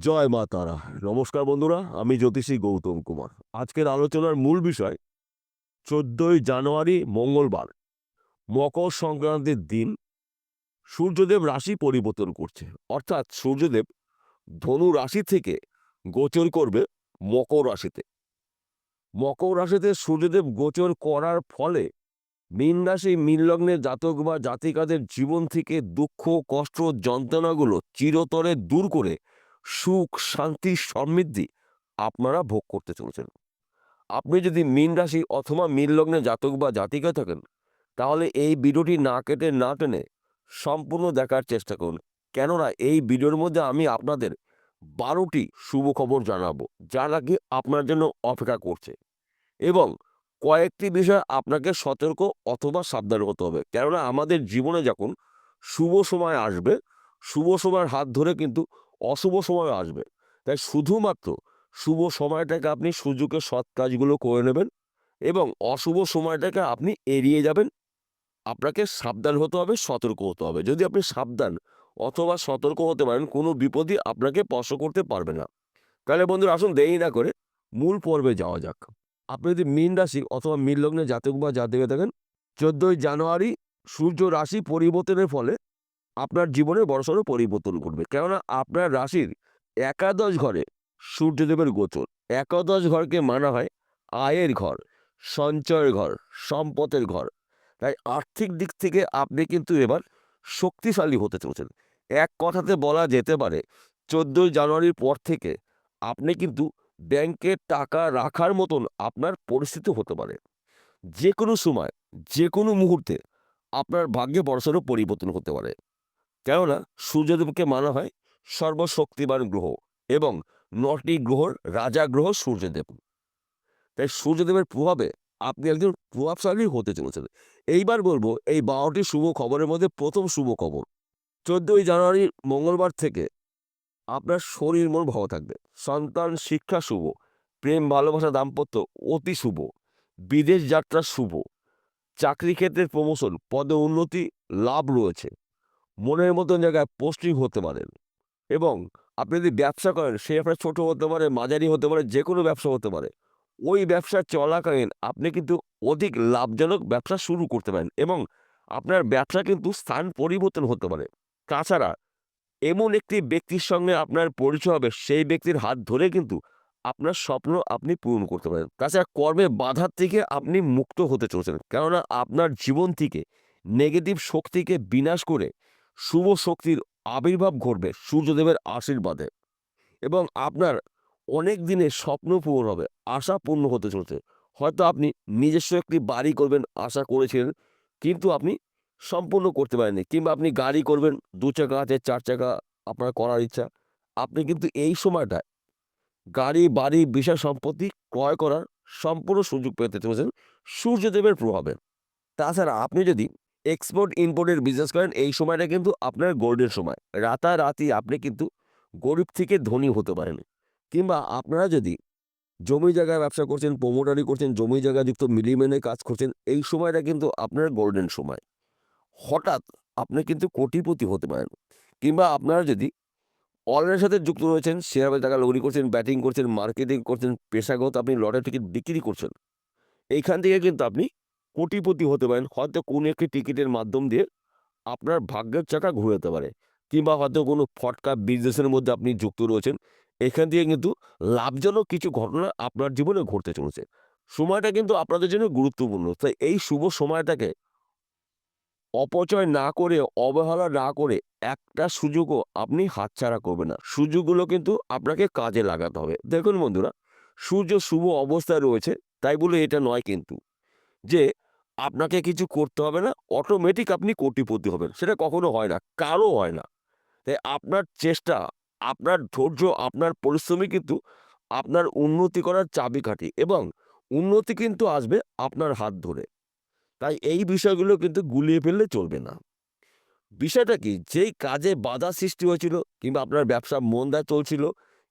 জয় মা তারা। নমস্কার বন্ধুরা, আমি জ্যোতিষী গৌতম কুমার। আজকের আলোচনার মূল বিষয়, চোদ্দই জানুয়ারি, মঙ্গলবার, মকর সংক্রান্তির দিন। সূর্যদেব রাশি পরিবর্তন করছে। অর্থাৎ সূর্যদেব ধনু রাশি থেকে গোচর করবে মকর রাশিতে। মকর রাশিতে সূর্যদেব গোচর করার ফলে মীন রাশি, মীন লগ্নের জাতক বা জাতিকাদের জীবন থেকে দুঃখ, কষ্ট, যন্ত্রণাগুলো চিরতরে দূর করে সুখ, শান্তি, সমৃদ্ধি আপনারা ভোগ করতে চলেছেন। আপনি যদি মীন রাশি অথবা মীন লগ্নে জাতক বা জাতিকা থাকেন, তাহলে এই ভিডিওটি না কেটে না টেনে সম্পূর্ণ দেখার চেষ্টা করুন। কেননা এই ভিডিওর মধ্যে আমি আপনাদের বারোটি শুভ খবর জানাব যা নাকি আপনার জন্য অপেক্ষা করছে। এবং কয়েকটি বিষয় আপনাকে সতর্ক অথবা সাবধান হতে হবে। কেননা আমাদের জীবনে যখন শুভ সময় আসবে, শুভ সময়ের হাত ধরে কিন্তু অশুভ সময় আসবে। তাই শুধুমাত্র শুভ সময়টাকে আপনি সুযোগের সৎ কাজগুলো করে নেবেন এবং অশুভ সময়টাকে আপনি এড়িয়ে যাবেন। আপনাকে সাবধান হতে হবে, সতর্ক হতে হবে। যদি আপনি সাবধান অথবা সতর্ক হতে পারেন, কোনো বিপদই আপনাকে স্পর্শ করতে পারবে না। তাহলে বন্ধুরা, আসুন দেরি না করে মূল পর্বে যাওয়া যাক। আপনি যদি মীন রাশি অথবা মীন লগ্নে জাতক বা জাতকে থাকেন, চোদ্দোই জানুয়ারি সূর্য রাশি পরিবর্তনের ফলে আপনার জীবনে বড়সড় পরিবর্তন ঘটবে। কেননা আপনার রাশির একাদশ ঘরে সূর্যদেবের গোচর। একাদশ ঘরকে মানা হয় আয়ের ঘর, সঞ্চয়ের ঘর, সম্পদের ঘর। তাই আর্থিক দিক থেকে আপনি কিন্তু এবার শক্তিশালী হতে চলেছেন। এক কথাতে বলা যেতে পারে, চোদ্দোই জানুয়ারির পর থেকে আপনি কিন্তু ব্যাংকে টাকা রাখার মতন আপনার পরিস্থিতি হতে পারে। যে কোনো সময় যে কোনো মুহূর্তে আপনার ভাগ্যে বড়সড় পরিবর্তন হতে পারে। কেননা সূর্যদেবকে মানা হয় সর্বশক্তিমান গ্রহ এবং নটি গ্রহর রাজা গ্রহ সূর্যদেব। তাই সূর্যদেবের প্রভাবে আপনি একজন প্রভাবশালী হতে চলেছেন। এইবার বলব, এই বারোটি শুভ খবরের মধ্যে প্রথম শুভ খবর। চোদ্দই জানুয়ারি মঙ্গলবার থেকে আপনার শরীর মন ভালো থাকবে। সন্তান শিক্ষা শুভ, প্রেম, ভালোবাসা, দাম্পত্য অতি শুভ, বিদেশ যাত্রা শুভ, চাকরি ক্ষেত্রের প্রমোশন পদে উন্নতি, লাভ রয়েছে। মনের মতন জায়গায় পোস্টিং হতে পারেন এবং আপনি যদি ব্যবসা করেন, সে আপনার ছোটো হতে পারে, মাঝারি হতে পারে যে কোনো ব্যবসা হতে পারে। ওই ব্যবসা চলাকালীন আপনি কিন্তু অধিক লাভজনক ব্যবসা শুরু করতে পারেন এবং আপনার ব্যবসা কিন্তু স্থান পরিবর্তন হতে পারে। তাছাড়া এমন একটি ব্যক্তির সঙ্গে আপনার পরিচয় হবে, সেই ব্যক্তির হাত ধরে কিন্তু আপনার স্বপ্ন আপনি পূরণ করতে পারেন। তাছাড়া কর্মে বাধার থেকে আপনি মুক্ত হতে চলেছেন। কেননা আপনার জীবন থেকে নেগেটিভ শক্তিকে বিনাশ করে শুভ শক্তির আবির্ভাব ঘটবে সূর্যদেবের আশীর্বাদে। এবং আপনার অনেক দিনের স্বপ্ন পূরণ হবে, আশা পূর্ণ হতে চলছে। হয়তো আপনি নিজস্ব একটি বাড়ি করবেন, আশা করেছিলেন, কিন্তু আপনি সম্পূর্ণ করতে পারেননি। কিংবা আপনি গাড়ি করবেন, দু চাকা আছে, চার চাকা আপনার করার ইচ্ছা। আপনি কিন্তু এই সময়টায় গাড়ি, বাড়ি, বিষয় সম্পত্তি ক্রয় করার সম্পূর্ণ সুযোগ পেতে চলেছেন সূর্যদেবের প্রভাবে। তাছাড়া আপনি যদি এক্সপোর্ট ইম্পোর্টের বিজনেস করেন, এই সময়টা কিন্তু আপনার গোল্ডের সময়। রাতারাতি আপনি কিন্তু গরিব থেকে ধনী হতে পারেন। কিংবা আপনারা যদি জমি জায়গায় ব্যবসা করছেন প্রমোটারি করছেন, জমি জায়গাযুক্ত মিলিমেনে কাজ করছেন, এই সময়টা কিন্তু আপনার গোল্ডেন সময়। হঠাৎ আপনি কিন্তু কোটিপতি হতে পারেন। কিংবা আপনারা যদি অনলাইনের সাথে যুক্ত রয়েছেন শেয়ার বাজার টাকা লগ্নি করছেন ব্যাটিং করছেন মার্কেটিং করছেন, পেশাগত আপনি লটারি টিকিট বিক্রি করছেন, এইখান থেকে কিন্তু আপনি কোটিপতি হতে পারেন, হয়তো কোনো একটি টিকিটের মাধ্যম দিয়ে আপনার ভাগ্যের চাকা ঘুরে যেতে পারে কিংবা হয়তো কোনো ফটকা বিজনেসের মধ্যে আপনি যুক্ত রয়েছেন। এখান থেকে কিন্তু লাভজনক কিছু ঘটনা আপনার জীবনে ঘটতে চলেছে। সময়টা কিন্তু আপনাদের জন্য গুরুত্বপূর্ণ। তাই এই শুভ সময়টাকে অপচয় না করে, অবহেলা না করে একটা সুযোগও আপনি হাতছাড়া করবেন না। সুযোগগুলো কিন্তু আপনাকে কাজে লাগাতে হবে। দেখুন বন্ধুরা, সূর্য শুভ অবস্থায় রয়েছে, তাই বলে এটা নয় কিন্তু যে আপনাকে কিছু করতে হবে না অটোমেটিক আপনি কোটিপতি হবেন। সেটা কখনো হয় না, কারও হয় না। তাই আপনার চেষ্টা, আপনার ধৈর্য, আপনার পরিশ্রমই কিন্তু আপনার উন্নতি করার চাবিকাঠি এবং উন্নতি কিন্তু আসবে আপনার হাত ধরে। তাই এই বিষয়গুলো কিন্তু গুলিয়ে ফেললে চলবে না। বিষয়টা কি? যেই কাজে বাধা সৃষ্টি হয়েছিল, কিংবা আপনার ব্যবসা মন্দা চলছিল,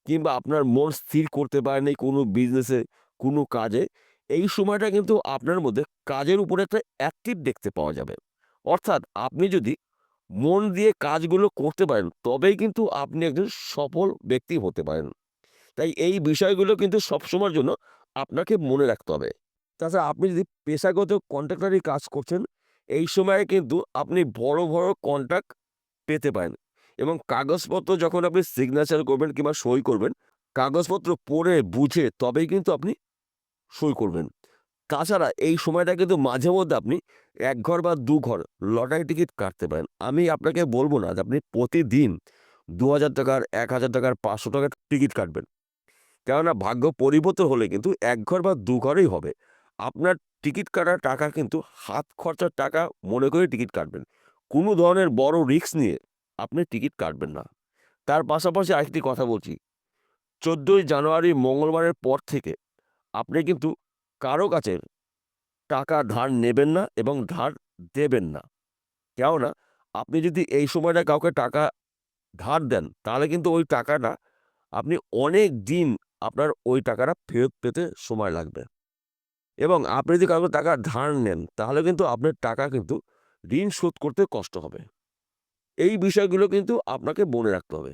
কিংবা আপনার মন স্থির করতে পারেনি কোনো বিজনেসে কোনো কাজে এই সময়টা কিন্তু আপনার মধ্যে কাজের উপরে একটা অ্যাক্টিভ দেখতে পাওয়া যাবে। অর্থাৎ আপনি যদি মন দিয়ে কাজগুলো করতে পারেন, তবেই কিন্তু আপনি একজন সফল ব্যক্তি হতে পারেন। তাই এই বিষয়গুলো কিন্তু সবসময়ের জন্য আপনাকে মনে রাখতে হবে। তাছাড়া আপনি যদি পেশাগত কন্ট্রাক্টারি কাজ করছেন, এই সময়ে কিন্তু আপনি বড় বড় কন্ট্রাক্ট পেতে পারেন এবং কাগজপত্র যখন আপনি সিগনেচার করবেন কিংবা সই করবেন, কাগজপত্র পড়ে, বুঝে তবেই কিন্তু আপনি সই করবেন। তাছাড়া এই সময়টা কিন্তু মাঝে মধ্যে আপনি এক ঘর বা দু ঘর লটারি টিকিট কাটতে পারেন। আমি আপনাকে বলব না যে আপনি প্রতিদিন দু হাজার টাকার এক হাজার টাকার, পাঁচশো টাকার টিকিট কাটবেন। কেননা ভাগ্য পরিবর্তন হলে কিন্তু এক ঘর বা দু ঘরেই হবে। আপনার টিকিট কাটার টাকা কিন্তু হাত খরচার টাকা মনে করে টিকিট কাটবেন। কোনো ধরনের বড় রিস্ক নিয়ে আপনি টিকিট কাটবেন না। তার পাশাপাশি আরেকটি কথা বলছি। চোদ্দোই জানুয়ারি মঙ্গলবারের পর থেকে আপনি কিন্তু কারও কাছে টাকা ধার নেবেন না এবং ধার দেবেন না। কেননা, আপনি যদি এই সময়টা কাউকে টাকা ধার দেন, তাহলে কিন্তু ওই টাকাটা আপনি অনেক দিন আপনার ওই টাকাটা ফেরত পেতে সময় লাগবে। এবং আপনি যদি কাউকে টাকা ধার নেন, তাহলে কিন্তু আপনার টাকা কিন্তু ঋণ শোধ করতে কষ্ট হবে। এই বিষয়গুলো কিন্তু আপনাকে মনে রাখতে হবে।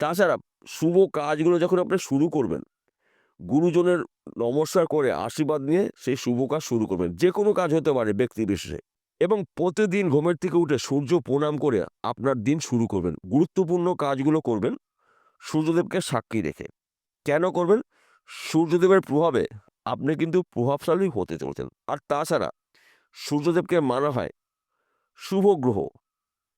তাছাড়া শুভ কাজগুলো যখন আপনি শুরু করবেন গুরুজনের নমস্কার করে আশীর্বাদ নিয়ে সেই শুভ কাজ শুরু করবেন। যে কোনো কাজ হতে পারে ব্যক্তি বিশেষে। এবং প্রতিদিন ঘুমের থেকে উঠে সূর্য প্রণাম করে আপনার দিন শুরু করবেন। গুরুত্বপূর্ণ কাজগুলো করবেন সূর্যদেবকে সাক্ষী রেখে। কেন করবেন? সূর্যদেবের প্রভাবে আপনি কিন্তু প্রভাবশালী হতে চলছেন। আর তাছাড়া সূর্যদেবকে মানা হয় শুভ গ্রহ।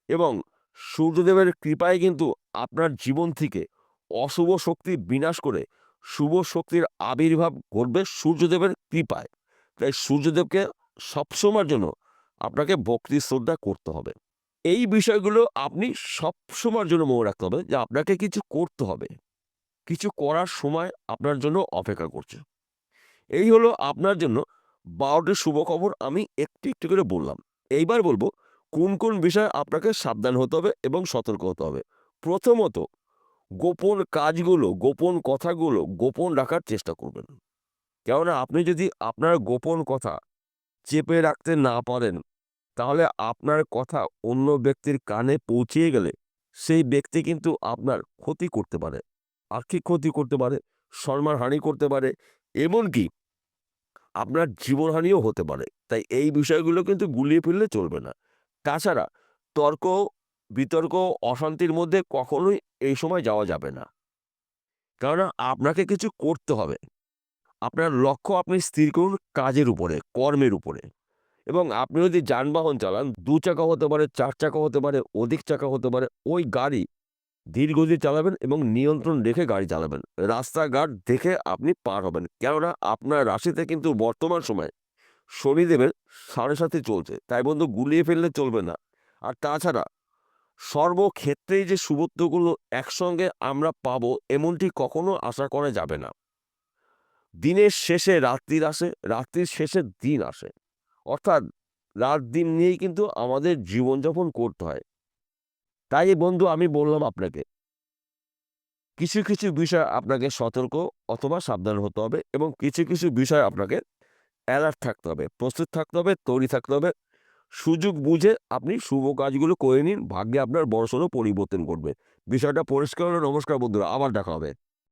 এবং সূর্যদেবের কৃপায় কিন্তু আপনার জীবন থেকে অশুভ শক্তি বিনাশ করে শুভ শক্তির আবির্ভাব ঘটবে সূর্যদেবের কৃপায়। তাই সূর্যদেবকে সবসময়ের জন্য আপনাকে ভক্তি শ্রদ্ধা করতে হবে। এই বিষয়গুলো আপনি সবসময়ের জন্য মনে রাখতে হবে যে আপনাকে কিছু করতে হবে। কিছু করার সময় আপনার জন্য অপেক্ষা করছে। এই হলো আপনার জন্য বারোটি শুভ খবর আমি একটু একটু করে বললাম। এইবার বলব, কোন কোন বিষয়ে আপনাকে সাবধান হতে হবে এবং সতর্ক হতে হবে। প্রথমত গোপন কাজগুলো, গোপন কথাগুলো গোপন রাখার চেষ্টা করবেন। কেননা আপনি যদি আপনার গোপন কথা চেপে রাখতে না পারেন, তাহলে আপনার কথা অন্য ব্যক্তির কানে পৌঁছিয়ে গেলে সেই ব্যক্তি কিন্তু আপনার ক্ষতি করতে পারে, আর্থিক ক্ষতি করতে পারে, সম্মানহানি করতে পারে, এমনকি আপনার জীবনহানিও হতে পারে। তাই এই বিষয়গুলো কিন্তু গুলিয়ে ফেললে চলবে না। তাছাড়া তর্ক, বিতর্ক, অশান্তির মধ্যে কখনোই এই সময় যাওয়া যাবে না। কেননা আপনাকে কিছু করতে হবে। আপনার লক্ষ্য আপনি স্থির করুন কাজের উপরে, কর্মের উপরে। এবং আপনি যদি যানবাহন চালান, দু চাকা হতে পারে, চার চাকা হতে পারে, অধিক চাকা হতে পারে, ওই গাড়ি ধীরগতি চালাবেন এবং নিয়ন্ত্রণ রেখে গাড়ি চালাবেন। রাস্তাঘাট দেখে আপনি পার হবেন। কেননা আপনার রাশিতে কিন্তু বর্তমান সময় শনিদেবের সাড়ে সাথে চলছে। তাই বন্ধু, গুলিয়ে ফেললে চলবে না। আর তাছাড়া সর্বক্ষেত্রেই যে শুভত্বগুলো একসঙ্গে আমরা পাব, এমনটি কখনো আশা করা যাবে না। দিনের শেষে রাত্রির আসে, রাত্রির শেষে দিন আসে। অর্থাৎ রাত দিন নিয়েই কিন্তু আমাদের জীবনযাপন করতে হয়। তাই বন্ধু, আমি বললাম আপনাকে, কিছু কিছু বিষয় আপনাকে সতর্ক অথবা সাবধান হতে হবে এবং কিছু কিছু বিষয় আপনাকে অ্যালার্ট থাকতে হবে, প্রস্তুত থাকতে হবে, তৈরি থাকতে হবে। সুযোগ বুঝে আপনি শুভ কাজগুলো করে নিন। ভাগ্যে আপনার বড়সড় পরিবর্তন করবে বিষয়টা পরিষ্কার নমস্কার বন্ধুরা, আবার দেখা হবে।